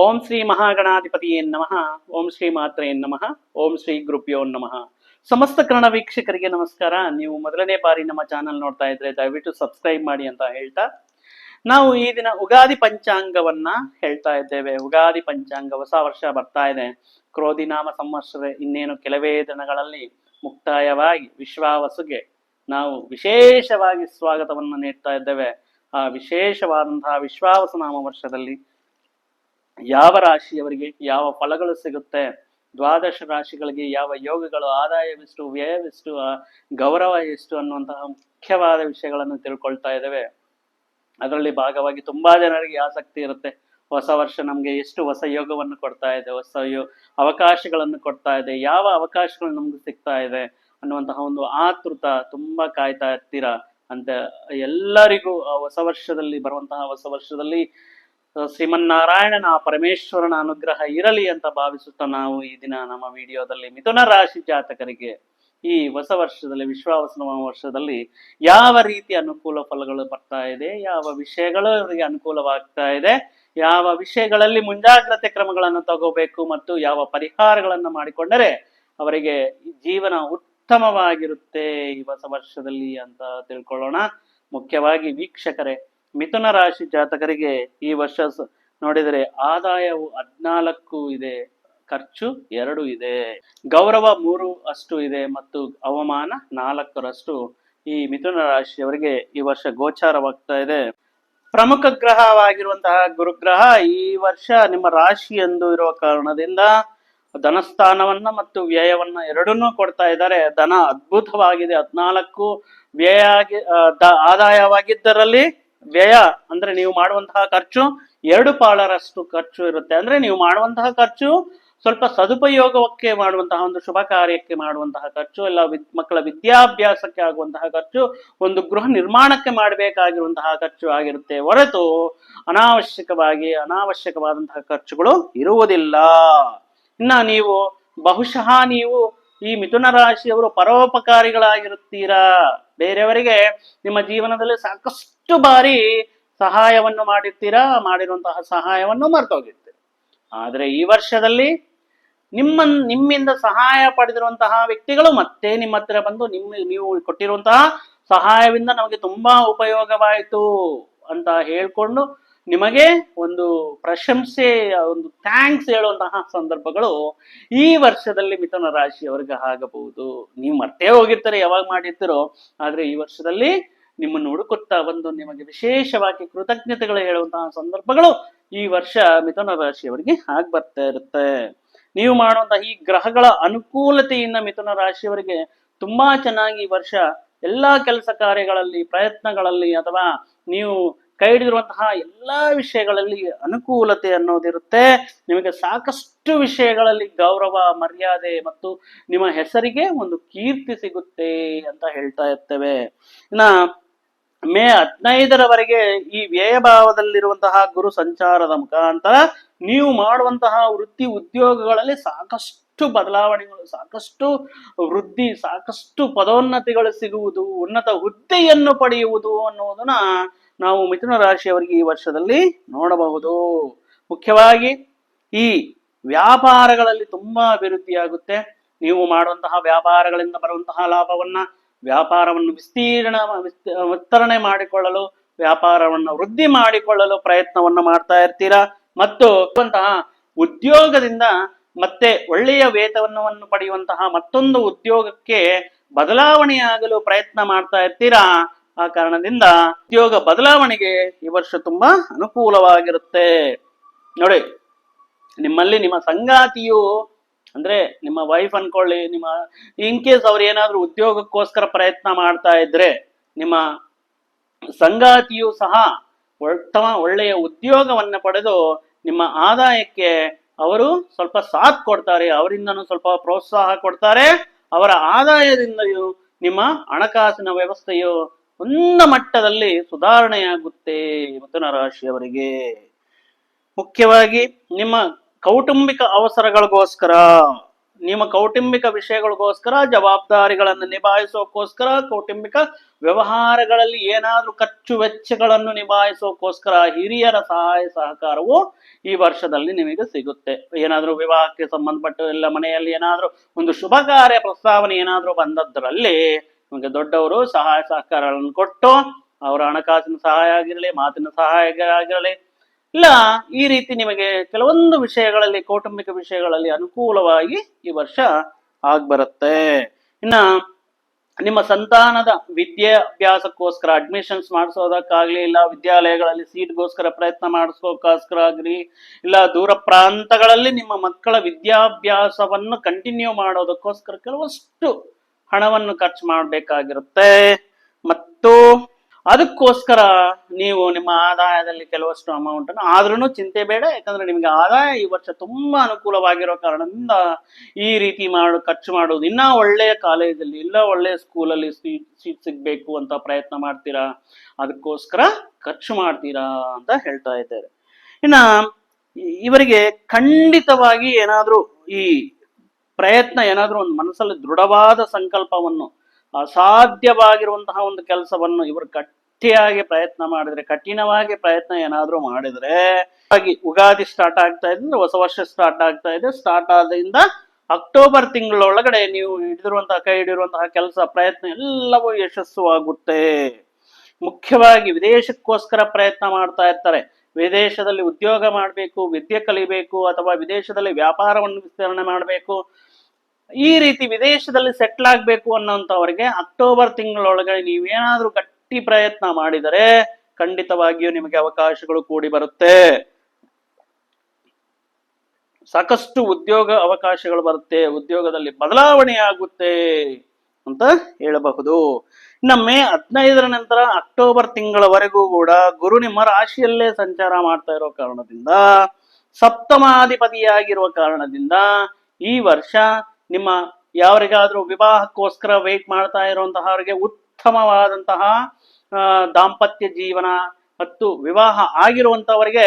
ಓಂ ಶ್ರೀ ಮಹಾಗಣಾಧಿಪತಿಯೇ ನಮಃ, ಓಂ ಶ್ರೀ ಮಾತ್ರೆಯೇ ನಮಃ, ಓಂ ಶ್ರೀ ಗುರುಪ್ಯೋ ನಮಃ. ಸಮಸ್ತ ಕನ್ನಡ ವೀಕ್ಷಕರಿಗೆ ನಮಸ್ಕಾರ. ನೀವು ಮೊದಲನೇ ಬಾರಿ ನಮ್ಮ ಚಾನಲ್ ನೋಡ್ತಾ ಇದ್ರೆ ದಯವಿಟ್ಟು ಸಬ್ಸ್ಕ್ರೈಬ್ ಮಾಡಿ ಅಂತ ಹೇಳ್ತಾ, ನಾವು ಈ ದಿನ ಉಗಾದಿ ಪಂಚಾಂಗವನ್ನ ಹೇಳ್ತಾ ಇದ್ದೇವೆ. ಉಗಾದಿ ಪಂಚಾಂಗ ಹೊಸ ವರ್ಷ ಬರ್ತಾ ಇದೆ. ಕ್ರೋಧಿನಾಮ ಸಂವತ್ಸರ ಇನ್ನೇನು ಕೆಲವೇ ದಿನಗಳಲ್ಲಿ ಮುಕ್ತಾಯವಾಗಿ ವಿಶ್ವಾವಸುಗೆ ನಾವು ವಿಶೇಷವಾಗಿ ಸ್ವಾಗತವನ್ನು ನೀಡ್ತಾ ಇದ್ದೇವೆ. ಆ ವಿಶೇಷವಾದಂತಹ ವಿಶ್ವಾವಸ ನಾಮ ವರ್ಷದಲ್ಲಿ ಯಾವ ರಾಶಿಯವರಿಗೆ ಯಾವ ಫಲಗಳು ಸಿಗುತ್ತೆ? ದ್ವಾದಶ ರಾಶಿಗಳಿಗೆ ಯಾವ ಯೋಗಗಳು ಆದಾಯವೆಷ್ಟು ವ್ಯಯವೆಷ್ಟು ಗೌರವ ಎಷ್ಟು ಅನ್ನುವಂತಹ ಮುಖ್ಯವಾದ ವಿಷಯಗಳನ್ನು ತಿಳ್ಕೊಳ್ತಾ ಇದ್ದೇವೆ. ಅದರಲ್ಲಿ ಭಾಗವಾಗಿ ತುಂಬಾ ಜನರಿಗೆ ಆಸಕ್ತಿ ಇರುತ್ತೆ. ಹೊಸ ವರ್ಷ ನಮ್ಗೆ ಎಷ್ಟು ಹೊಸ ಯೋಗವನ್ನು ಕೊಡ್ತಾ ಇದೆ, ಹೊಸ ಯೋ, ಅವಕಾಶಗಳನ್ನು ಕೊಡ್ತಾ ಇದೆ, ಯಾವ ಅವಕಾಶಗಳು ನಮ್ಗೆ ಸಿಗ್ತಾ ಇದೆ ಅನ್ನುವಂತಹ ಒಂದು ಆತೃತ ತುಂಬಾ ಕಾಯ್ತಾ ಇರ್ತೀರಾ ಅಂತ ಎಲ್ಲರಿಗೂ ಹೊಸ ವರ್ಷದಲ್ಲಿ ಬರುವಂತಹ ಹೊಸ ವರ್ಷದಲ್ಲಿ ಶ್ರೀಮನ್ನಾರಾಯಣನ ಪರಮೇಶ್ವರನ ಅನುಗ್ರಹ ಇರಲಿ ಅಂತ ಭಾವಿಸುತ್ತಾ ನಾವು ಈ ದಿನ ನಮ್ಮ ವಿಡಿಯೋದಲ್ಲಿ ಮಿಥುನ ರಾಶಿ ಜಾತಕರಿಗೆ ಈ ಹೊಸ ವರ್ಷದಲ್ಲಿ ವಿಶ್ವಾವಸನ ವರ್ಷದಲ್ಲಿ ಯಾವ ರೀತಿ ಅನುಕೂಲ ಫಲಗಳು ಬರ್ತಾ ಇದೆ, ಯಾವ ವಿಷಯಗಳು ಅವರಿಗೆ ಅನುಕೂಲವಾಗ್ತಾ ಇದೆ, ಯಾವ ವಿಷಯಗಳಲ್ಲಿ ಮುಂಜಾಗ್ರತೆ ಕ್ರಮಗಳನ್ನು ತಗೋಬೇಕು ಮತ್ತು ಯಾವ ಪರಿಹಾರಗಳನ್ನು ಮಾಡಿಕೊಂಡರೆ ಅವರಿಗೆ ಜೀವನ ಉತ್ತಮವಾಗಿರುತ್ತೆ ಈ ಹೊಸ ವರ್ಷದಲ್ಲಿ ಅಂತ ತಿಳ್ಕೊಳ್ಳೋಣ. ಮುಖ್ಯವಾಗಿ ವೀಕ್ಷಕರೇ ಮಿಥುನ ರಾಶಿ ಜಾತಕರಿಗೆ ಈ ವರ್ಷ ನೋಡಿದರೆ ಆದಾಯವು ಹದ್ನಾಲ್ಕು ಇದೆ, ಖರ್ಚು ಎರಡು ಇದೆ. ಗೌರವ ಮೂರು ಅಷ್ಟು ಇದೆ ಮತ್ತು ಅವಮಾನ ನಾಲ್ಕರಷ್ಟು ಈ ಮಿಥುನ ರಾಶಿಯವರಿಗೆ ಈ ವರ್ಷ ಗೋಚಾರವಾಗ್ತಾ ಇದೆ. ಪ್ರಮುಖ ಗ್ರಹವಾಗಿರುವಂತಹ ಗುರುಗ್ರಹ ಈ ವರ್ಷ ನಿಮ್ಮ ರಾಶಿ ಎಂದು ಇರುವ ಕಾರಣದಿಂದ ಧನಸ್ಥಾನವನ್ನ ಮತ್ತು ವ್ಯಯವನ್ನ ಎರಡನ್ನೂ ಕೊಡ್ತಾ ಇದ್ದಾರೆ. ಧನ ಅದ್ಭುತವಾಗಿದೆ. ಹದ್ನಾಲ್ಕು ವ್ಯಯ ಆಗಿ ಆದಾಯವಾಗಿದ್ದರಲ್ಲಿ ವ್ಯಯ ಅಂದ್ರೆ ನೀವು ಮಾಡುವಂತಹ ಖರ್ಚು ಎರಡು ಪಾಲರಷ್ಟು ಖರ್ಚು ಇರುತ್ತೆ. ಅಂದ್ರೆ ನೀವು ಮಾಡುವಂತಹ ಖರ್ಚು ಸ್ವಲ್ಪ ಸದುಪಯೋಗಕ್ಕೆ ಮಾಡುವಂತಹ ಒಂದು ಶುಭ ಕಾರ್ಯಕ್ಕೆ ಮಾಡುವಂತಹ ಖರ್ಚು ಎಲ್ಲ ಮಕ್ಕಳ ವಿದ್ಯಾಭ್ಯಾಸಕ್ಕೆ ಆಗುವಂತಹ ಖರ್ಚು, ಒಂದು ಗೃಹ ನಿರ್ಮಾಣಕ್ಕೆ ಮಾಡಬೇಕಾಗಿರುವಂತಹ ಖರ್ಚು ಆಗಿರುತ್ತೆ. ಹೊರತು ಅನಾವಶ್ಯಕವಾಗಿ, ಅನಾವಶ್ಯಕವಾದಂತಹ ಖರ್ಚುಗಳು ಇರುವುದಿಲ್ಲ. ಇನ್ನ ನೀವು ಬಹುಶಃ ನೀವು ಈ ಮಿಥುನ ರಾಶಿಯವರು ಪರೋಪಕಾರಿಗಳಾಗಿರುತ್ತೀರಾ? ಬೇರೆಯವರಿಗೆ ನಿಮ್ಮ ಜೀವನದಲ್ಲಿ ಸಾಕಷ್ಟು ಬಾರಿ ಸಹಾಯವನ್ನು ಮಾಡಿರ್ತೀರಾ? ಮಾಡಿರುವಂತಹ ಸಹಾಯವನ್ನು ಮರೆತೋಗಿರ್ತೀರಿ. ಆದ್ರೆ ಈ ವರ್ಷದಲ್ಲಿ ನಿಮ್ಮ, ನಿಮ್ಮಿಂದ ಸಹಾಯ ಪಡೆದಿರುವಂತಹ ವ್ಯಕ್ತಿಗಳು ಮತ್ತೆ ನಿಮ್ಮ ಹತ್ರ ಬಂದು ನಿಮ್ಮ, ನೀವು ಕೊಟ್ಟಿರುವಂತಹ ಸಹಾಯದಿಂದ ನಮಗೆ ತುಂಬಾ ಉಪಯೋಗವಾಯಿತು ಅಂತ ಹೇಳ್ಕೊಂಡು ನಿಮಗೆ ಒಂದು ಪ್ರಶಂಸೆ, ಒಂದು ಥ್ಯಾಂಕ್ಸ್ ಹೇಳುವಂತಹ ಸಂದರ್ಭಗಳು ಈ ವರ್ಷದಲ್ಲಿ ಮಿಥುನ ರಾಶಿಯವರಿಗೆ ಆಗಬಹುದು. ನೀವು ಮರ್ತೇ ಹೋಗಿರ್ತಾರೆ, ಯಾವಾಗ ಮಾಡಿರ್ತೀರೋ, ಆದ್ರೆ ಈ ವರ್ಷದಲ್ಲಿ ನಿಮ್ಮನ್ನು ಹುಡುಕುತ್ತಾ ಬಂದು ನಿಮಗೆ ವಿಶೇಷವಾಗಿ ಕೃತಜ್ಞತೆಗಳು ಹೇಳುವಂತಹ ಸಂದರ್ಭಗಳು ಈ ವರ್ಷ ಮಿಥುನ ರಾಶಿಯವರಿಗೆ ಆಗಿ ಬರ್ತಾ ಇರುತ್ತೆ. ನೀವು ಮಾಡುವಂತಹ ಈ ಗ್ರಹಗಳ ಅನುಕೂಲತೆಯಿಂದ ಮಿಥುನ ರಾಶಿಯವರಿಗೆ ತುಂಬಾ ಚೆನ್ನಾಗಿ ಈ ವರ್ಷ ಎಲ್ಲಾ ಕೆಲಸ ಕಾರ್ಯಗಳಲ್ಲಿ, ಪ್ರಯತ್ನಗಳಲ್ಲಿ ಅಥವಾ ನೀವು ಕೈ ಹಿಡಿದಿರುವಂತಹ ಎಲ್ಲಾ ವಿಷಯಗಳಲ್ಲಿ ಅನುಕೂಲತೆ ಅನ್ನೋದಿರುತ್ತೆ. ನಿಮಗೆ ಸಾಕಷ್ಟು ವಿಷಯಗಳಲ್ಲಿ ಗೌರವ, ಮರ್ಯಾದೆ ಮತ್ತು ನಿಮ್ಮ ಹೆಸರಿಗೆ ಒಂದು ಕೀರ್ತಿ ಸಿಗುತ್ತೆ ಅಂತ ಹೇಳ್ತಾ ಇರ್ತೇವೆ. ಇನ್ನ ಮೇ ಹದಿನೈದರವರೆಗೆ ಈ ವ್ಯಯಭಾವದಲ್ಲಿರುವಂತಹ ಗುರು ಸಂಚಾರದ ಮುಖಾಂತರ ನೀವು ಮಾಡುವಂತಹ ವೃತ್ತಿ ಉದ್ಯೋಗಗಳಲ್ಲಿ ಸಾಕಷ್ಟು ಬದಲಾವಣೆಗಳು, ಸಾಕಷ್ಟು ವೃದ್ಧಿ, ಸಾಕಷ್ಟು ಪದೋನ್ನತಿಗಳು ಸಿಗುವುದು, ಉನ್ನತ ಹುದ್ದೆಯನ್ನು ಪಡೆಯುವುದು ಅನ್ನುವುದನ್ನ ನಾವು ಮಿಥುನ ರಾಶಿಯವರಿಗೆ ಈ ವರ್ಷದಲ್ಲಿ ನೋಡಬಹುದು. ಮುಖ್ಯವಾಗಿ ಈ ವ್ಯಾಪಾರಗಳಲ್ಲಿ ತುಂಬಾ ಅಭಿವೃದ್ಧಿಯಾಗುತ್ತೆ. ನೀವು ಮಾಡುವಂತಹ ವ್ಯಾಪಾರಗಳಿಂದ ಬರುವಂತಹ ಲಾಭವನ್ನ, ವ್ಯಾಪಾರವನ್ನು ವಿಸ್ತೀರ್ಣ ವಿಸ್ತ- ವಿಸ್ತರಣೆ ಮಾಡಿಕೊಳ್ಳಲು, ವ್ಯಾಪಾರವನ್ನು ವೃದ್ಧಿ ಮಾಡಿಕೊಳ್ಳಲು ಪ್ರಯತ್ನವನ್ನು ಮಾಡ್ತಾ ಇರ್ತೀರಾ? ಮತ್ತು ಉದ್ಯೋಗದಿಂದ ಮತ್ತೆ ಒಳ್ಳೆಯ ವೇತನವನ್ನು ಪಡೆಯುವಂತಹ ಮತ್ತೊಂದು ಉದ್ಯೋಗಕ್ಕೆ ಬದಲಾವಣೆಯಾಗಲು ಪ್ರಯತ್ನ ಮಾಡ್ತಾ ಇರ್ತೀರಾ? ಆ ಕಾರಣದಿಂದ ಉದ್ಯೋಗ ಬದಲಾವಣೆಗೆ ಈ ವರ್ಷ ತುಂಬಾ ಅನುಕೂಲವಾಗಿರುತ್ತೆ. ನೋಡಿ, ನಿಮ್ಮಲ್ಲಿ ನಿಮ್ಮ ಸಂಗಾತಿಯು, ಅಂದ್ರೆ ನಿಮ್ಮ ವೈಫ್ ಅನ್ಕೊಳ್ಳಿ, ನಿಮ್ಮ ಇನ್ ಕೇಸ್ ಅವ್ರು ಏನಾದ್ರೂ ಉದ್ಯೋಗಕ್ಕೋಸ್ಕರ ಪ್ರಯತ್ನ ಮಾಡ್ತಾ ಇದ್ರೆ, ನಿಮ್ಮ ಸಂಗಾತಿಯು ಸಹ ಉತ್ತಮ ಒಳ್ಳೆಯ ಉದ್ಯೋಗವನ್ನ ಪಡೆದು ನಿಮ್ಮ ಆದಾಯಕ್ಕೆ ಅವರು ಸ್ವಲ್ಪ ಸಾಥ್ ಕೊಡ್ತಾರೆ, ಅವರಿಂದನೂ ಸ್ವಲ್ಪ ಪ್ರೋತ್ಸಾಹ ಕೊಡ್ತಾರೆ, ಅವರ ಆದಾಯದಿಂದಲೂ ನಿಮ್ಮ ಹಣಕಾಸಿನ ವ್ಯವಸ್ಥೆಯು ಉನ್ನ ಮಟ್ಟದಲ್ಲಿ ಸುಧಾರಣೆಯಾಗುತ್ತೆ ಮಿಥುನ ರಾಶಿಯವರಿಗೆ. ಮುಖ್ಯವಾಗಿ ನಿಮ್ಮ ಕೌಟುಂಬಿಕ ಅವಸರಗಳಿಗೋಸ್ಕರ, ನಿಮ್ಮ ಕೌಟುಂಬಿಕ ವಿಷಯಗಳಿಗೋಸ್ಕರ, ಜವಾಬ್ದಾರಿಗಳನ್ನು ನಿಭಾಯಿಸೋಕ್ಕೋಸ್ಕರ ಕೌಟುಂಬಿಕ ವ್ಯವಹಾರಗಳಲ್ಲಿ ಏನಾದ್ರೂ ಖರ್ಚು ವೆಚ್ಚಗಳನ್ನು ನಿಭಾಯಿಸೋಕ್ಕೋಸ್ಕರ ಹಿರಿಯರ ಸಹಾಯ ಸಹಕಾರವು ಈ ವರ್ಷದಲ್ಲಿ ನಿಮಗೆ ಸಿಗುತ್ತೆ. ಏನಾದರೂ ವಿವಾಹಕ್ಕೆ ಸಂಬಂಧಪಟ್ಟ ಎಲ್ಲ ಮನೆಯಲ್ಲಿ ಏನಾದರೂ ಒಂದು ಶುಭ ಕಾರ್ಯ ಪ್ರಸ್ತಾವನೆ ಏನಾದರೂ ಬಂದದ್ರಲ್ಲಿ ದೊಡ್ಡವರು ಸಹಾಯ ಸಹಕಾರಗಳನ್ನು ಕೊಟ್ಟು ಅವರ ಹಣಕಾಸಿನ ಸಹಾಯ ಆಗಿರಲಿ, ಮಾತಿನ ಸಹಾಯ ಆಗಿರಲಿ. ಇಲ್ಲ, ಈ ರೀತಿ ನಿಮಗೆ ಕೆಲವೊಂದು ವಿಷಯಗಳಲ್ಲಿ, ಕೌಟುಂಬಿಕ ವಿಷಯಗಳಲ್ಲಿ ಅನುಕೂಲವಾಗಿ ಈ ವರ್ಷ ಆಗ್ಬರುತ್ತೆ. ಇನ್ನ ನಿಮ್ಮ ಸಂತಾನದ ವಿದ್ಯಾಭ್ಯಾಸಕ್ಕೋಸ್ಕರ ಅಡ್ಮಿಷನ್ಸ್ ಮಾಡಿಸೋದಕ್ಕಾಗ್ಲಿ, ಇಲ್ಲ ವಿದ್ಯಾಲಯಗಳಲ್ಲಿ ಸೀಟ್ಗೋಸ್ಕರ ಪ್ರಯತ್ನ ಮಾಡಿಸೋಕ್ಕೋಸ್ಕರ ಆಗ್ಲಿ, ಇಲ್ಲ ದೂರ ಪ್ರಾಂತಗಳಲ್ಲಿ ನಿಮ್ಮ ಮಕ್ಕಳ ವಿದ್ಯಾಭ್ಯಾಸವನ್ನು ಕಂಟಿನ್ಯೂ ಮಾಡೋದಕ್ಕೋಸ್ಕರ ಕೆಲವಷ್ಟು ಹಣವನ್ನು ಖರ್ಚು ಮಾಡಬೇಕಾಗಿರುತ್ತೆ. ಮತ್ತು ಅದಕ್ಕೋಸ್ಕರ ನೀವು ನಿಮ್ಮ ಆದಾಯದಲ್ಲಿ ಕೆಲವಷ್ಟು ಅಮೌಂಟ್ ಅನ್ನು ಆದ್ರೂ ಚಿಂತೆ ಬೇಡ. ಯಾಕಂದ್ರೆ ನಿಮಗೆ ಆದಾಯ ಈ ವರ್ಷ ತುಂಬಾ ಅನುಕೂಲವಾಗಿರೋ ಕಾರಣದಿಂದ ಈ ರೀತಿ ಮಾಡು, ಖರ್ಚು ಮಾಡೋದು ಇನ್ನ ಒಳ್ಳೆಯ ಕಾಲೇಜಲ್ಲಿ, ಇಲ್ಲ ಒಳ್ಳೆಯ ಸ್ಕೂಲಲ್ಲಿ ಸೀಟ್ ಸೀಟ್ ಸಿಗ್ಬೇಕು ಅಂತ ಪ್ರಯತ್ನ ಮಾಡ್ತೀರಾ? ಅದಕ್ಕೋಸ್ಕರ ಖರ್ಚು ಮಾಡ್ತೀರಾ ಅಂತ ಹೇಳ್ತಾ ಇದ್ದಾರೆ. ಇನ್ನ ಇವರಿಗೆ ಖಂಡಿತವಾಗಿ ಏನಾದರೂ ಈ ಪ್ರಯತ್ನ ಏನಾದರೂ ಒಂದು ಮನಸ್ಸಲ್ಲಿ ದೃಢವಾದ ಸಂಕಲ್ಪವನ್ನು, ಅಸಾಧ್ಯವಾಗಿರುವಂತಹ ಒಂದು ಕೆಲಸವನ್ನು ಇವರು ಗಟ್ಟಿಯಾಗಿ ಪ್ರಯತ್ನ ಮಾಡಿದ್ರೆ, ಕಠಿಣವಾಗಿ ಪ್ರಯತ್ನ ಏನಾದರೂ ಮಾಡಿದ್ರೆ ಹಾಗೆ ಯುಗಾದಿ ಸ್ಟಾರ್ಟ್ ಆಗ್ತಾ ಇದೆ ಹೊಸ ವರ್ಷ ಸ್ಟಾರ್ಟ್ ಆಗ್ತಾ ಇದೆ ಸ್ಟಾರ್ಟ್ ಆದ್ರಿಂದ ಅಕ್ಟೋಬರ್ ತಿಂಗಳೊಳಗಡೆ ನೀವು ಹಿಡಿದಿರುವಂತಹ, ಕೈ ಹಿಡಿದಿರುವಂತಹ ಕೆಲಸ, ಪ್ರಯತ್ನ ಎಲ್ಲವೂ ಯಶಸ್ಸು ಆಗುತ್ತೆ. ಮುಖ್ಯವಾಗಿ ವಿದೇಶಕ್ಕೋಸ್ಕರ ಪ್ರಯತ್ನ ಮಾಡ್ತಾ ಇರ್ತಾರೆ. ವಿದೇಶದಲ್ಲಿ ಉದ್ಯೋಗ ಮಾಡಬೇಕು, ವಿದ್ಯೆ ಕಲಿಬೇಕು ಅಥವಾ ವಿದೇಶದಲ್ಲಿ ವ್ಯಾಪಾರವನ್ನು ವಿಸ್ತರಣೆ ಮಾಡಬೇಕು, ಈ ರೀತಿ ವಿದೇಶದಲ್ಲಿ ಸೆಟ್ಲ್ ಆಗ್ಬೇಕು ಅನ್ನೋಂಥವ್ರಿಗೆ ಅಕ್ಟೋಬರ್ ತಿಂಗಳೊಳಗೆ ನೀವೇನಾದರೂ ಗಟ್ಟಿ ಪ್ರಯತ್ನ ಮಾಡಿದರೆ ಖಂಡಿತವಾಗಿಯೂ ನಿಮಗೆ ಅವಕಾಶಗಳು ಕೂಡಿ ಬರುತ್ತೆ. ಸಾಕಷ್ಟು ಉದ್ಯೋಗ ಅವಕಾಶಗಳು ಬರುತ್ತೆ, ಉದ್ಯೋಗದಲ್ಲಿ ಬದಲಾವಣೆ ಆಗುತ್ತೆ ಅಂತ ಹೇಳಬಹುದು. ಇನ್ನು ಮೇ ಹದಿನೈದರ ನಂತರ ಅಕ್ಟೋಬರ್ ತಿಂಗಳವರೆಗೂ ಕೂಡ ಗುರು ನಿಮ್ಮ ರಾಶಿಯಲ್ಲೇ ಸಂಚಾರ ಮಾಡ್ತಾ ಇರೋ ಕಾರಣದಿಂದ, ಸಪ್ತಮಾಧಿಪತಿಯಾಗಿರುವ ಕಾರಣದಿಂದ ಈ ವರ್ಷ ನಿಮ್ಮ ಯಾರಿಗಾದ್ರೂ ವಿವಾಹಕ್ಕೋಸ್ಕರ ವೇಟ್ ಮಾಡ್ತಾ ಇರುವಂತಹವರಿಗೆ ಉತ್ತಮವಾದಂತಹ ದಾಂಪತ್ಯ ಜೀವನ ಮತ್ತು ವಿವಾಹ ಆಗಿರುವಂತವರಿಗೆ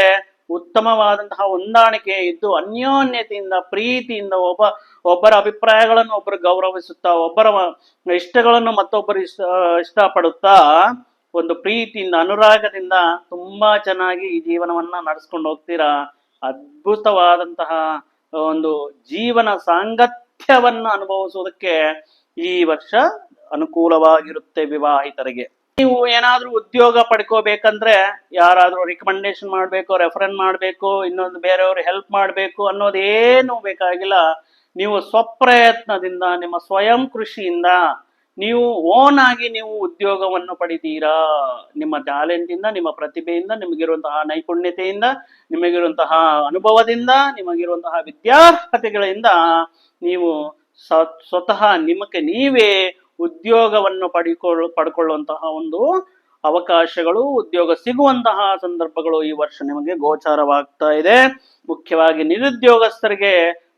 ಉತ್ತಮವಾದಂತಹ ಹೊಂದಾಣಿಕೆ ಇದ್ದು, ಅನ್ಯೋನ್ಯತೆಯಿಂದ, ಪ್ರೀತಿಯಿಂದ ಒಬ್ಬ ಒಬ್ಬರ ಅಭಿಪ್ರಾಯಗಳನ್ನು ಒಬ್ಬರು ಗೌರವಿಸುತ್ತಾ, ಒಬ್ಬರ ಇಷ್ಟಗಳನ್ನು ಮತ್ತೊಬ್ಬರು ಇಷ್ಟ, ಇಷ್ಟಪಡುತ್ತಾ ಒಂದು ಪ್ರೀತಿಯಿಂದ, ಅನುರಾಗದಿಂದ ತುಂಬಾ ಚೆನ್ನಾಗಿ ಈ ಜೀವನವನ್ನ ನಡೆಸ್ಕೊಂಡು ಹೋಗ್ತೀರಾ? ಅದ್ಭುತವಾದಂತಹ ಒಂದು ಜೀವನ ಸಾಂಗತ್ಯವನ್ನ ಅನುಭವಿಸುವುದಕ್ಕೆ ಈ ವರ್ಷ ಅನುಕೂಲವಾಗಿರುತ್ತೆ ವಿವಾಹಿತರಿಗೆ. ನೀವು ಏನಾದ್ರೂ ಉದ್ಯೋಗ ಪಡ್ಕೋಬೇಕಂದ್ರೆ ಯಾರಾದ್ರೂ ರಿಕಮೆಂಡೇಶನ್ ಮಾಡಬೇಕು ರೆಫರೆನ್ ಮಾಡಬೇಕು, ಇನ್ನೊಂದು ಬೇರೆಯವ್ರು ಹೆಲ್ಪ್ ಮಾಡಬೇಕು ಅನ್ನೋದೇನು ಬೇಕಾಗಿಲ್ಲ. ನೀವು ಸ್ವಪ್ರಯತ್ನದಿಂದ, ನಿಮ್ಮ ಸ್ವಯಂ ಕೃಷಿಯಿಂದ ನೀವು ಓನ್ ಆಗಿ ನೀವು ಉದ್ಯೋಗವನ್ನು ಪಡಿತೀರಾ? ನಿಮ್ಮ ಟ್ಯಾಲೆಂಟ್ ಇಂದ ನಿಮ್ಮ ಪ್ರತಿಭೆಯಿಂದ, ನಿಮಗಿರುವಂತಹ ನೈಪುಣ್ಯತೆಯಿಂದ, ನಿಮಗಿರುವಂತಹ ಅನುಭವದಿಂದ, ನಿಮಗಿರುವಂತಹ ವಿದ್ಯಾರ್ಹತೆಗಳಿಂದ ನೀವು ಸ್ವತಃ ನಿಮಗೆ ನೀವೇ ಉದ್ಯೋಗವನ್ನು ಪಡಿಕೊಳ್ಳ ಪಡ್ಕೊಳ್ಳುವಂತಹ ಒಂದು ಅವಕಾಶಗಳು, ಉದ್ಯೋಗ ಸಿಗುವಂತಹ ಸಂದರ್ಭಗಳು ಈ ವರ್ಷ ನಿಮಗೆ ಗೋಚಾರವಾಗ್ತಾ ಇದೆ. ಮುಖ್ಯವಾಗಿ ನಿರುದ್ಯೋಗಸ್ಥರಿಗೆ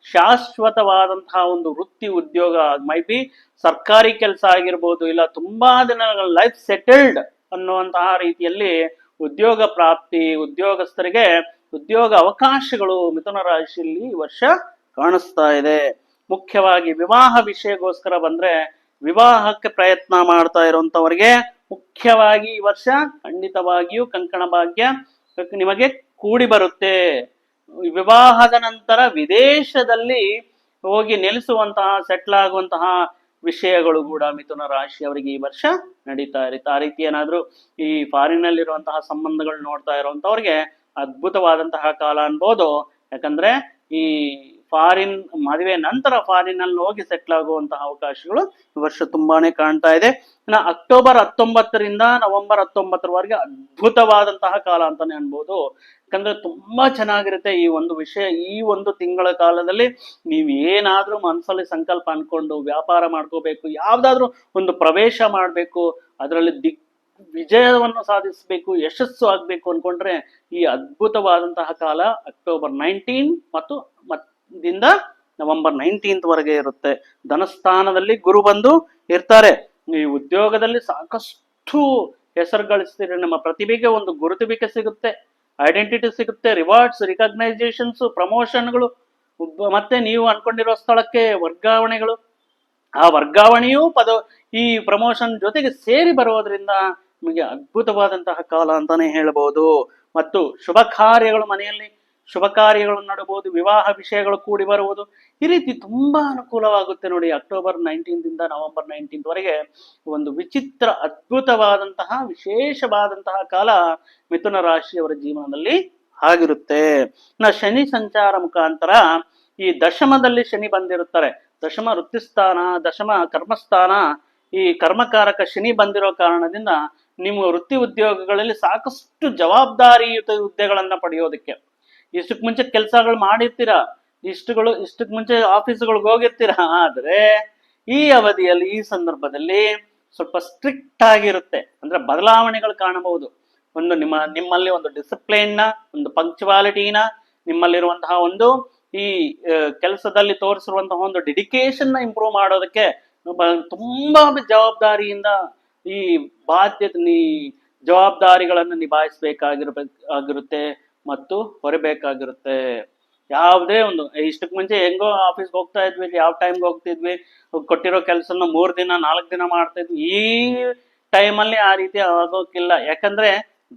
ಶಾಶ್ವತವಾದಂತಹ ಒಂದು ವೃತ್ತಿ ಉದ್ಯೋಗ ಮೈ ಬಿ ಸರ್ಕಾರಿ ಕೆಲಸ ಆಗಿರ್ಬೋದು ಇಲ್ಲ ತುಂಬಾ ದಿನಗಳ ಲೈಫ್ ಸೆಟಲ್ಡ್ ಅನ್ನುವಂತಹ ರೀತಿಯಲ್ಲಿ ಉದ್ಯೋಗ ಪ್ರಾಪ್ತಿ ಉದ್ಯೋಗಸ್ಥರಿಗೆ ಉದ್ಯೋಗ ಅವಕಾಶಗಳು ಮಿಥುನ ರಾಶಿಯಲ್ಲಿ ಈ ವರ್ಷ ಕಾಣಿಸ್ತಾ ಇದೆ. ಮುಖ್ಯವಾಗಿ ವಿವಾಹ ವಿಷಯಗೋಸ್ಕರ ಬಂದ್ರೆ ವಿವಾಹಕ್ಕೆ ಪ್ರಯತ್ನ ಮಾಡ್ತಾ ಇರುವಂತವರಿಗೆ ಮುಖ್ಯವಾಗಿ ಈ ವರ್ಷ ಖಂಡಿತವಾಗಿಯೂ ಕಂಕಣ ಭಾಗ್ಯ ನಿಮಗೆ ಕೂಡಿ ಬರುತ್ತೆ. ವಿವಾಹದ ನಂತರ ವಿದೇಶದಲ್ಲಿ ಹೋಗಿ ನೆಲೆಸುವಂತಹ ಸೆಟ್ಲ್ ಆಗುವಂತಹ ವಿಷಯಗಳು ಕೂಡ ಮಿಥುನ ರಾಶಿಯವರಿಗೆ ಈ ವರ್ಷ ನಡೀತಾ ಇರುತ್ತೆ. ಆ ರೀತಿ ಏನಾದ್ರೂ ಈ ಫಾರಿನ್ ನಲ್ಲಿರುವಂತಹ ಸಂಬಂಧಗಳು ನೋಡ್ತಾ ಇರುವಂತವ್ರಿಗೆ ಅದ್ಭುತವಾದಂತಹ ಕಾಲ ಅನ್ಬೋದು. ಯಾಕಂದ್ರೆ ಈ ಫಾರಿನ್ ಮದುವೆ ನಂತರ ಫಾರಿನ್ ಅಲ್ಲಿ ಹೋಗಿ ಸೆಟ್ಲ್ ಆಗುವಂತಹ ಅವಕಾಶಗಳು ಈ ವರ್ಷ ತುಂಬಾನೇ ಕಾಣ್ತಾ ಇದೆ. ಇನ್ನು ಅಕ್ಟೋಬರ್ ಹತ್ತೊಂಬತ್ತರಿಂದ ನವೆಂಬರ್ ಹತ್ತೊಂಬತ್ತರವರೆಗೆ ಅದ್ಭುತವಾದಂತಹ ಕಾಲ ಅಂತಾನೆ ಅನ್ಬೋದು. ಯಾಕಂದ್ರೆ ತುಂಬಾ ಚೆನ್ನಾಗಿರುತ್ತೆ ಈ ಒಂದು ವಿಷಯ. ಈ ಒಂದು ತಿಂಗಳ ಕಾಲದಲ್ಲಿ ನೀವು ಏನಾದ್ರೂ ಮನಸ್ಸಲ್ಲಿ ಸಂಕಲ್ಪ ಅನ್ಕೊಂಡು ವ್ಯಾಪಾರ ಮಾಡ್ಕೋಬೇಕು, ಯಾವ್ದಾದ್ರೂ ಒಂದು ಪ್ರವೇಶ ಮಾಡಬೇಕು, ಅದರಲ್ಲಿ ದಿಕ್ ವಿಜಯವನ್ನು ಸಾಧಿಸಬೇಕು, ಯಶಸ್ಸು ಆಗಬೇಕು ಅನ್ಕೊಂಡ್ರೆ ಈ ಅದ್ಭುತವಾದಂತಹ ಕಾಲ ಅಕ್ಟೋಬರ್ ನೈನ್ಟೀನ್ ಮತ್ತು ಮತ್ತಿಂದ ನವೆಂಬರ್ ನೈನ್ಟೀನ್ತ್ ವರೆಗೆ ಇರುತ್ತೆ. ಧನಸ್ಥಾನದಲ್ಲಿ ಗುರು ಬಂದು ಇರ್ತಾರೆ. ಈ ಉದ್ಯೋಗದಲ್ಲಿ ಸಾಕಷ್ಟು ಹೆಸರು ಗಳಿಸ್ತೀರಿ ನಮ್ಮ ಪ್ರತಿಭೆಗೆ ಒಂದು ಗುರುತಿಬಿಕೆ ಸಿಗುತ್ತೆ. ಐಡೆಂಟಿಟಿ ಸಿಗುತ್ತೆ ರಿವಾರ್ಡ್ಸ್ ರಿಕಗ್ನೈಸೇಷನ್ಸ್ ಪ್ರಮೋಷನ್ಗಳು ಮತ್ತೆ ನೀವು ಅನ್ಕೊಂಡಿರೋ ಸ್ಥಳಕ್ಕೆ ವರ್ಗಾವಣೆಗಳು. ಆ ವರ್ಗಾವಣೆಯೂ ಪದ, ಈ ಪ್ರಮೋಷನ್ ಜೊತೆಗೆ ಸೇರಿ ಬರೋದ್ರಿಂದ ನಿಮಗೆ ಅದ್ಭುತವಾದಂತಹ ಕಾಲ ಅಂತಾನೆ ಹೇಳಬಹುದು ಮತ್ತು ಶುಭ ಕಾರ್ಯಗಳು ಮನೆಯಲ್ಲಿ. ಶುಭ ಕಾರ್ಯಗಳು ನಡಬಹುದು, ವಿವಾಹ ವಿಷಯಗಳು ಕೂಡಿ ಬರುವುದು. ಈ ರೀತಿ ತುಂಬಾ ಅನುಕೂಲವಾಗುತ್ತೆ ನೋಡಿ ಅಕ್ಟೋಬರ್ ನೈನ್ಟೀನ್ದಿಂದ ನವೆಂಬರ್ ನೈನ್ಟೀನ್ ವರೆಗೆ ಒಂದು ವಿಚಿತ್ರ ಅದ್ಭುತವಾದಂತಹ, ವಿಶೇಷವಾದಂತಹ ಕಾಲ ಮಿಥುನ ರಾಶಿಯವರ ಜೀವನದಲ್ಲಿ ಆಗಿರುತ್ತೆ. ನಾ ಶನಿ ಸಂಚಾರ ಮುಖಾಂತರ ಈ ದಶಮದಲ್ಲಿ ಶನಿ ಬಂದಿರುತ್ತಾರೆ. ದಶಮ ವೃತ್ತಿಸ್ಥಾನ, ದಶಮ ಕರ್ಮಸ್ಥಾನ, ಈ ಕರ್ಮಕಾರಕ ಶನಿ ಬಂದಿರೋ ಕಾರಣದಿಂದ ನಿಮ್ಮ ವೃತ್ತಿ ಉದ್ಯೋಗಗಳಲ್ಲಿ ಸಾಕಷ್ಟು ಜವಾಬ್ದಾರಿಯುತ ಹುದ್ದೆಗಳನ್ನ ಪಡೆಯೋದಕ್ಕೆ ಇಷ್ಟಕ್ಕೆ ಮುಂಚೆ ಕೆಲಸಗಳು ಮಾಡಿರ್ತೀರಾ? ಇಷ್ಟುಗಳು ಇಷ್ಟಕ್ಕೆ ಮುಂಚೆ ಆಫೀಸ್ಗಳಿಗೆ ಹೋಗಿರ್ತೀರಾ? ಆದರೆ ಈ ಅವಧಿಯಲ್ಲಿ, ಈ ಸಂದರ್ಭದಲ್ಲಿ ಸ್ವಲ್ಪ ಸ್ಟ್ರಿಕ್ಟ್ ಆಗಿರುತ್ತೆ. ಅಂದ್ರೆ ಬದಲಾವಣೆಗಳು ಕಾಣಬಹುದು. ಒಂದು ನಿಮ್ಮ, ನಿಮ್ಮಲ್ಲಿ ಒಂದು ಡಿಸಿಪ್ಲಿನ್ನ, ಒಂದು ಪಂಕ್ಚುವಾಲಿಟಿನ, ನಿಮ್ಮಲ್ಲಿರುವಂತಹ ಒಂದು ಈ ಕೆಲಸದಲ್ಲಿ ತೋರಿಸಿರುವಂತಹ ಒಂದು ಡೆಡಿಕೇಶನ್ ಇಂಪ್ರೂವ್ ಮಾಡೋದಕ್ಕೆ ತುಂಬಾ ಜವಾಬ್ದಾರಿಯಿಂದ ಈ ಬಾಧ್ಯತೆ ಜವಾಬ್ದಾರಿಗಳನ್ನು ನಿಭಾಯಿಸಬೇಕಾಗಿರ್ಬೇಕು ಆಗಿರುತ್ತೆ. ಮತ್ತು ಹೊರಬೇಕಾಗಿರುತ್ತೆ. ಯಾವುದೇ ಒಂದು ಇಷ್ಟಕ್ಕೆ ಮುಂಚೆ ಹೆಂಗೋ ಆಫೀಸ್ಗೆ ಹೋಗ್ತಾ ಇದ್ವಿ ಯಾವ ಟೈಮ್ಗೆ ಹೋಗ್ತಿದ್ವಿ, ಕೊಟ್ಟಿರೋ ಕೆಲಸನ ಮೂರು ದಿನ, ನಾಲ್ಕು ದಿನ ಮಾಡ್ತಾ ಇದ್ವಿ. ಈ ಟೈಮಲ್ಲಿ ಆ ರೀತಿ ಆಗೋಕ್ಕಿಲ್ಲ ಯಾಕಂದ್ರೆ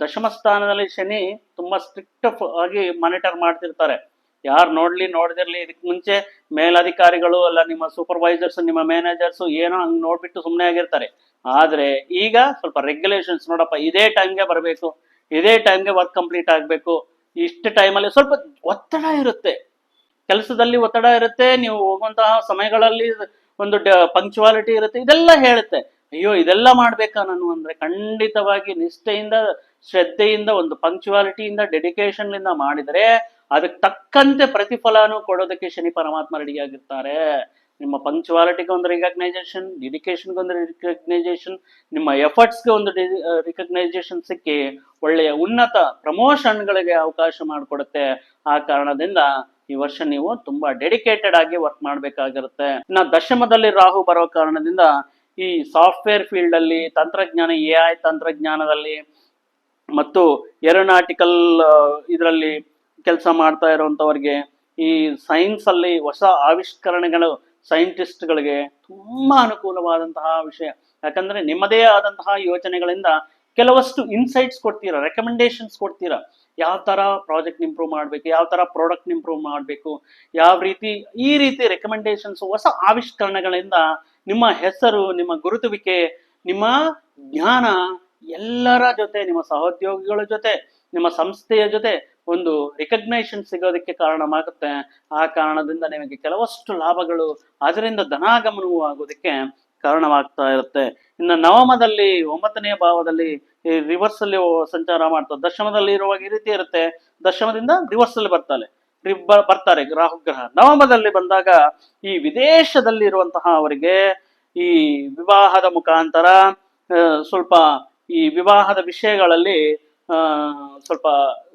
ದಶಮ ಸ್ಥಾನದಲ್ಲಿ ಶನಿ ತುಂಬಾ ಸ್ಟ್ರಿಕ್ಟ್ ಆಗಿ ಮಾನಿಟರ್ ಮಾಡ್ತಿರ್ತಾರೆ. ಯಾರು ನೋಡ್ಲಿ, ನೋಡದಿರ್ಲಿ ಇದಕ್ಕೆ ಮುಂಚೆ ಮೇಲಧಿಕಾರಿಗಳು ಅಲ್ಲ, ನಿಮ್ಮ ಸೂಪರ್ವೈಸರ್ಸ್ ನಿಮ್ಮ ಮ್ಯಾನೇಜರ್ಸ್ ಏನೋ ಹಂಗೆ ನೋಡ್ಬಿಟ್ಟು ಸುಮ್ಮನೆ ಆಗಿರ್ತಾರೆ. ಆದ್ರೆ ಈಗ ಸ್ವಲ್ಪ ರೆಗ್ಯುಲೇಷನ್ಸ್ ನೋಡಪ್ಪ, ಇದೇ ಟೈಮ್ಗೆ ಬರಬೇಕು, ಇದೇ ಟೈಮ್ಗೆ ವರ್ಕ್ ಕಂಪ್ಲೀಟ್ ಆಗಬೇಕು. ಇಷ್ಟು ಟೈಮಲ್ಲಿ ಸ್ವಲ್ಪ ಒತ್ತಡ ಇರುತ್ತೆ. ಕೆಲಸದಲ್ಲಿ ಒತ್ತಡ ಇರುತ್ತೆ, ನೀವು ಹೋಗುವಂತಹ ಸಮಯಗಳಲ್ಲಿ ಒಂದು ಪಂಕ್ಚುವಾಲಿಟಿ ಇರುತ್ತೆ, ಇದೆಲ್ಲ ಹೇಳುತ್ತೆ. ಅಯ್ಯೋ, ಇದೆಲ್ಲ ಮಾಡ್ಬೇಕಾ ನಾನು ಅಂದ್ರೆ ಖಂಡಿತವಾಗಿ ನಿಷ್ಠೆಯಿಂದ, ಶ್ರದ್ಧೆಯಿಂದ, ಒಂದು ಪಂಕ್ಚುವಾಲಿಟಿಯಿಂದ ಡೆಡಿಕೇಶನ್ಲಿಂದ ಮಾಡಿದರೆ, ಅದಕ್ಕೆ ತಕ್ಕಂತೆ ಪ್ರತಿಫಲನೂ ಕೊಡೋದಕ್ಕೆ ಶನಿ ಪರಮಾತ್ಮ ರೆಡಿಯಾಗಿರ್ತಾರೆ. ನಿಮ್ಮ ಪಂಕ್ಚುವಾಲಿಟಿಗೆ ಒಂದು ರಿಕಗ್ನೈಸೇಷನ್ ಡೆಡಿಕೇಶನ್ಗೆ ಒಂದು ರಿಕಗ್ನೈಸೇಷನ್ ನಿಮ್ಮ ಎಫರ್ಟ್ಸ್ಗೆ ಒಂದು ರಿಕಗ್ನೈಸೇಷನ್ ಸಿಕ್ಕಿ ಒಳ್ಳೆಯ ಉನ್ನತ ಪ್ರಮೋಷನ್ಗಳಿಗೆ ಅವಕಾಶ ಮಾಡಿಕೊಡುತ್ತೆ. ಆ ಕಾರಣದಿಂದ ಈ ವರ್ಷ ನೀವು ತುಂಬಾ ಡೆಡಿಕೇಟೆಡ್ ಆಗಿ ವರ್ಕ್ ಮಾಡಬೇಕಾಗಿರುತ್ತೆ. ಇನ್ನು ದಶಮದಲ್ಲಿ ರಾಹು ಬರೋ ಕಾರಣದಿಂದ ಈ ಸಾಫ್ಟ್ವೇರ್ ಫೀಲ್ಡ್ ಅಲ್ಲಿ ತಂತ್ರಜ್ಞಾನ ಎ ಐ ತಂತ್ರಜ್ಞಾನದಲ್ಲಿ ಮತ್ತು ಏರೋನಾಟಿಕಲ್ ಇದರಲ್ಲಿ ಕೆಲಸ ಮಾಡ್ತಾ ಇರುವಂತವರಿಗೆ ಈ ಸೈನ್ಸ್ ಅಲ್ಲಿ ಹೊಸ ಆವಿಷ್ಕರಣೆಗಳು ಸೈಂಟಿಸ್ಟ್ಗಳಿಗೆ ತುಂಬಾ ಅನುಕೂಲವಾದಂತಹ ವಿಷಯ. ಯಾಕಂದ್ರೆ ನಿಮ್ಮದೇ ಆದಂತಹ ಯೋಚನೆಗಳಿಂದ ಕೆಲವಷ್ಟು ಇನ್ಸೈಟ್ಸ್ ಕೊಡ್ತೀರಾ ರೆಕಮೆಂಡೇಶನ್ಸ್ ಕೊಡ್ತೀರಾ? ಯಾವ ತರ ಪ್ರಾಜೆಕ್ಟ್ ಇಂಪ್ರೂವ್ ಮಾಡಬೇಕು, ಯಾವ ತರ ಪ್ರಾಡಕ್ಟ್ ಇಂಪ್ರೂವ್ ಮಾಡಬೇಕು, ಯಾವ ರೀತಿ, ಈ ರೀತಿ ರೆಕಮೆಂಡೇಶನ್ಸ್ ಹೊಸ ಆವಿಷ್ಕರಣಗಳಿಂದ ನಿಮ್ಮ ಹೆಸರು, ನಿಮ್ಮ ಗುರುತುವಿಕೆ, ನಿಮ್ಮ ಜ್ಞಾನ ಎಲ್ಲರ ಜೊತೆ, ನಿಮ್ಮ ಸಹೋದ್ಯೋಗಿಗಳ ಜೊತೆ, ನಿಮ್ಮ ಸಂಸ್ಥೆಯ ಜೊತೆ ಒಂದು ರಿಕಗ್ನೈಷನ್ ಸಿಗೋದಕ್ಕೆ ಕಾರಣವಾಗುತ್ತೆ. ಆ ಕಾರಣದಿಂದ ನಿಮಗೆ ಕೆಲವಷ್ಟು ಲಾಭಗಳು, ಅದರಿಂದ ಧನಾಗಮನವೂ ಆಗೋದಕ್ಕೆ ಕಾರಣವಾಗ್ತಾ ಇರುತ್ತೆ. ಇನ್ನು ನವಮದಲ್ಲಿ ಒಂಬತ್ತನೇ ಭಾವದಲ್ಲಿ ಈ ರಿವರ್ಸ್ ಅಲ್ಲಿ ಸಂಚಾರ ಮಾಡ್ತಾರೆ ದಶಮದಲ್ಲಿ ಇರುವಾಗ ಈ ರೀತಿ ಇರುತ್ತೆ. ದಶಮದಿಂದ ರಿವರ್ಸ್ ಅಲ್ಲಿ ಬರ್ತಾರೆ ಬರ್ತಾರೆ ರಾಹುಗ್ರಹ ನವಮದಲ್ಲಿ ಬಂದಾಗ ಈ ವಿದೇಶದಲ್ಲಿ ಇರುವಂತಹ ಅವರಿಗೆ ಈ ವಿವಾಹದ ಮುಖಾಂತರ ಸ್ವಲ್ಪ ಈ ವಿವಾಹದ ವಿಷಯಗಳಲ್ಲಿ ಸ್ವಲ್ಪ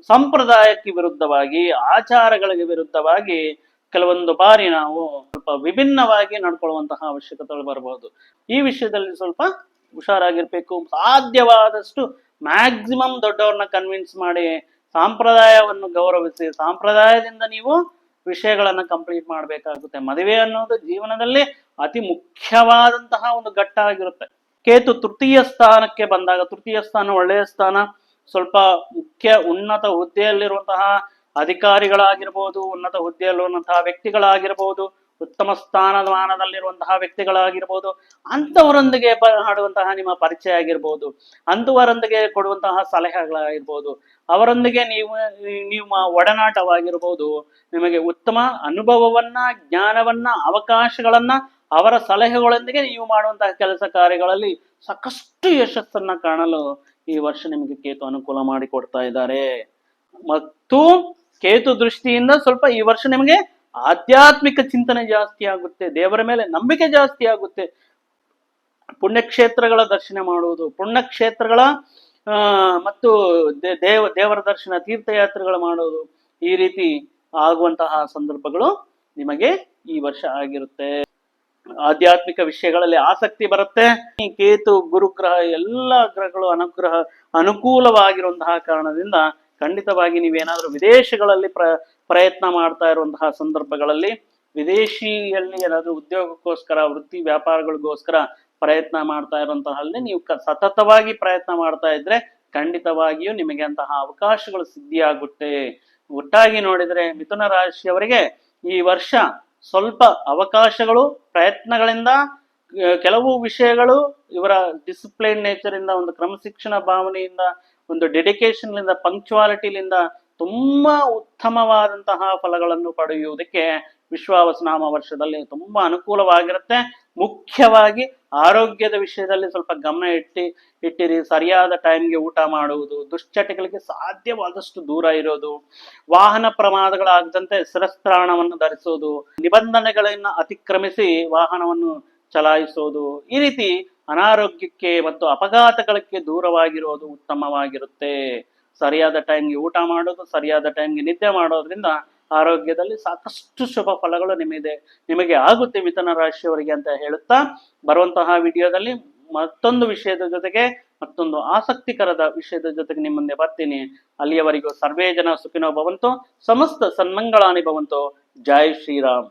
ಸಂಪ್ರದಾಯಕ್ಕೆ ವಿರುದ್ಧವಾಗಿ, ಆಚಾರಗಳಿಗೆ ವಿರುದ್ಧವಾಗಿ ಕೆಲವೊಂದು ಬಾರಿ ನಾವು ಸ್ವಲ್ಪ ವಿಭಿನ್ನವಾಗಿ ನಡ್ಕೊಳ್ಳುವಂತಹ ಅವಶ್ಯಕತೆಗಳು ಬರಬಹುದು. ಈ ವಿಷಯದಲ್ಲಿ ಸ್ವಲ್ಪ ಹುಷಾರಾಗಿರ್ಬೇಕು. ಸಾಧ್ಯವಾದಷ್ಟು ಮ್ಯಾಕ್ಸಿಮಮ್ ದೊಡ್ಡವ್ರನ್ನ ಕನ್ವಿನ್ಸ್ ಮಾಡಿ, ಸಾಂಪ್ರದಾಯವನ್ನು ಗೌರವಿಸಿ, ಸಾಂಪ್ರದಾಯದಿಂದ ನೀವು ವಿಷಯಗಳನ್ನ ಕಂಪ್ಲೀಟ್ ಮಾಡಬೇಕಾಗುತ್ತೆ. ಮದುವೆ ಅನ್ನೋದು ಜೀವನದಲ್ಲಿ ಅತಿ ಮುಖ್ಯವಾದಂತಹ ಒಂದು ಘಟ್ಟ ಆಗಿರುತ್ತೆ. ಕೇತು ತೃತೀಯ ಸ್ಥಾನಕ್ಕೆ ಬಂದಾಗ, ತೃತೀಯ ಸ್ಥಾನ ಒಳ್ಳೆಯ ಸ್ಥಾನ. ಸ್ವಲ್ಪ ಮುಖ್ಯ ಉನ್ನತ ಹುದ್ದೆಯಲ್ಲಿರುವಂತಹ ಅಧಿಕಾರಿಗಳಾಗಿರ್ಬೋದು, ಉನ್ನತ ಹುದ್ದೆಯಲ್ಲಿರುವಂತಹ ವ್ಯಕ್ತಿಗಳಾಗಿರ್ಬೋದು, ಉತ್ತಮ ಸ್ಥಾನಮಾನದಲ್ಲಿರುವಂತಹ ವ್ಯಕ್ತಿಗಳಾಗಿರ್ಬೋದು, ಅಂಥವರೊಂದಿಗೆ ಮಾಡುವಂತಹ ನಿಮ್ಮ ಪರಿಚಯ ಆಗಿರ್ಬೋದು, ಅಂಥವರೊಂದಿಗೆ ಕೊಡುವಂತಹ ಸಲಹೆಗಳಾಗಿರ್ಬೋದು, ಅವರೊಂದಿಗೆ ನೀವು, ನಿಮ್ಮ ಒಡನಾಟವಾಗಿರ್ಬೋದು, ನಿಮಗೆ ಉತ್ತಮ ಅನುಭವವನ್ನ, ಜ್ಞಾನವನ್ನ, ಅವಕಾಶಗಳನ್ನ ಅವರ ಸಲಹೆಗಳೊಂದಿಗೆ ನೀವು ಮಾಡುವಂತಹ ಕೆಲಸ ಕಾರ್ಯಗಳಲ್ಲಿ ಸಾಕಷ್ಟು ಯಶಸ್ಸನ್ನ ಕಾಣಲು ಈ ವರ್ಷ ನಿಮಗೆ ಕೇತು ಅನುಕೂಲ ಮಾಡಿ ಕೊಡ್ತಾ ಇದ್ದಾರೆ. ಮತ್ತು ಕೇತು ದೃಷ್ಟಿಯಿಂದ ಸ್ವಲ್ಪ ಈ ವರ್ಷ ನಿಮಗೆ ಆಧ್ಯಾತ್ಮಿಕ ಚಿಂತನೆ ಜಾಸ್ತಿ ಆಗುತ್ತೆ, ದೇವರ ಮೇಲೆ ನಂಬಿಕೆ ಜಾಸ್ತಿ ಆಗುತ್ತೆ. ಪುಣ್ಯಕ್ಷೇತ್ರಗಳ ದರ್ಶನ ಮಾಡುವುದು, ಪುಣ್ಯಕ್ಷೇತ್ರಗಳ ಮತ್ತು ದೇವ, ದೇವರ ದರ್ಶನ, ತೀರ್ಥಯಾತ್ರೆಗಳು ಮಾಡೋದು ಈ ರೀತಿ ಆಗುವಂತಹ ಸಂದರ್ಭಗಳು ನಿಮಗೆ ಈ ವರ್ಷ ಆಗಿರುತ್ತೆ. ಆಧ್ಯಾತ್ಮಿಕ ವಿಷಯಗಳಲ್ಲಿ ಆಸಕ್ತಿ ಬರುತ್ತೆ. ಕೇತು, ಗುರುಗ್ರಹ ಎಲ್ಲ ಗ್ರಹಗಳು ಅನುಗ್ರಹ, ಅನುಕೂಲವಾಗಿರುವಂತಹ ಕಾರಣದಿಂದ ಖಂಡಿತವಾಗಿ ನೀವೇನಾದ್ರೂ ವಿದೇಶಗಳಲ್ಲಿ ಪ್ರ, ಪ್ರಯತ್ನ ಮಾಡ್ತಾ ಇರುವಂತಹ ಸಂದರ್ಭಗಳಲ್ಲಿ ವಿದೇಶಿಯಲ್ಲಿ ಏನಾದರೂ ಉದ್ಯೋಗಕ್ಕೋಸ್ಕರ, ವೃತ್ತಿ ವ್ಯಾಪಾರಗಳಿಗೋಸ್ಕರ ಪ್ರಯತ್ನ ಮಾಡ್ತಾ ಇರುವಂತಹಲ್ಲಿ ನೀವು ಸತತವಾಗಿ ಪ್ರಯತ್ನ ಮಾಡ್ತಾ ಇದ್ರೆ ಖಂಡಿತವಾಗಿಯೂ ನಿಮಗೆ ಅಂತಹ ಅವಕಾಶಗಳು ಸಿದ್ಧಿಯಾಗುತ್ತೆ. ಒಟ್ಟಾಗಿ ನೋಡಿದರೆ ಮಿಥುನ ರಾಶಿಯವರಿಗೆ ಈ ವರ್ಷ ಸ್ವಲ್ಪ ಅವಕಾಶಗಳು ಪ್ರಯತ್ನಗಳಿಂದ ಕೆಲವು ವಿಷಯಗಳು ಇವರ ಡಿಸಿಪ್ಲೈನ್ ನೇಚರ್ ಇಂದ, ಒಂದು ಕ್ರಮಶಿಕ್ಷಣ ಭಾವನೆಯಿಂದ, ಒಂದು ಡೆಡಿಕೇಶನ್ ಲಿಂದ ಪಂಕ್ಚುವಾಲಿಟಿಲಿಂದ ತುಂಬಾ ಉತ್ತಮವಾದಂತಹ ಫಲಗಳನ್ನು ಪಡೆಯುವುದಕ್ಕೆ ವಿಶ್ವಾವಸನಾಮ ವರ್ಷದಲ್ಲಿ ತುಂಬಾ ಅನುಕೂಲವಾಗಿರುತ್ತೆ. ಮುಖ್ಯವಾಗಿ ಆರೋಗ್ಯದ ವಿಷಯದಲ್ಲಿ ಸ್ವಲ್ಪ ಗಮನ ಇಟ್ಟಿ, ಇಟ್ಟಿರಿ. ಸರಿಯಾದ ಟೈಮ್ಗೆ ಊಟ ಮಾಡುವುದು, ದುಶ್ಚಟಗಳಿಗೆ ಸಾಧ್ಯವಾದಷ್ಟು ದೂರ ಇರೋದು, ವಾಹನ ಪ್ರಮಾದಗಳಾಗದಂತೆ ಶಿರಸ್ತ್ರಾಣವನ್ನು ಧರಿಸೋದು ನಿಬಂಧನೆಗಳನ್ನು ಅತಿಕ್ರಮಿಸಿ ವಾಹನವನ್ನು ಚಲಾಯಿಸೋದು, ಈ ರೀತಿ ಅನಾರೋಗ್ಯಕ್ಕೆ ಮತ್ತು ಅಪಘಾತಗಳಿಗೆ ದೂರವಾಗಿರೋದು ಉತ್ತಮವಾಗಿರುತ್ತೆ. ಸರಿಯಾದ ಟೈಮ್ಗೆ ಊಟ ಮಾಡೋದು ಸರಿಯಾದ ಟೈಮ್ಗೆ ನಿದ್ದೆ ಮಾಡೋದ್ರಿಂದ ಆರೋಗ್ಯದಲ್ಲಿ ಸಾಕಷ್ಟು ಶುಭ ಫಲಗಳು ನಿಮಗೆ ನಿಮಗೆ ಆಗುತ್ತೆ ಮಿಥುನ ರಾಶಿಯವರಿಗೆ ಅಂತ ಹೇಳುತ್ತಾ ಬರುವಂತಹ ವಿಡಿಯೋದಲ್ಲಿ ಮತ್ತೊಂದು ವಿಷಯದ ಜೊತೆಗೆ, ಮತ್ತೊಂದು ಆಸಕ್ತಿಕರದ ವಿಷಯದ ಜೊತೆಗೆ ನಿಮ್ಮ ಮುಂದೆ ಬರ್ತೀನಿ. ಅಲ್ಲಿಯವರೆಗೂ ಸರ್ವೇ ಜನ ಸುಖಿನೋ ಭವಂತು, ಸಮಸ್ತ ಸನ್ಮಂಗಳಾನಿ ಭವಂತು. ಜೈ ಶ್ರೀರಾಮ್.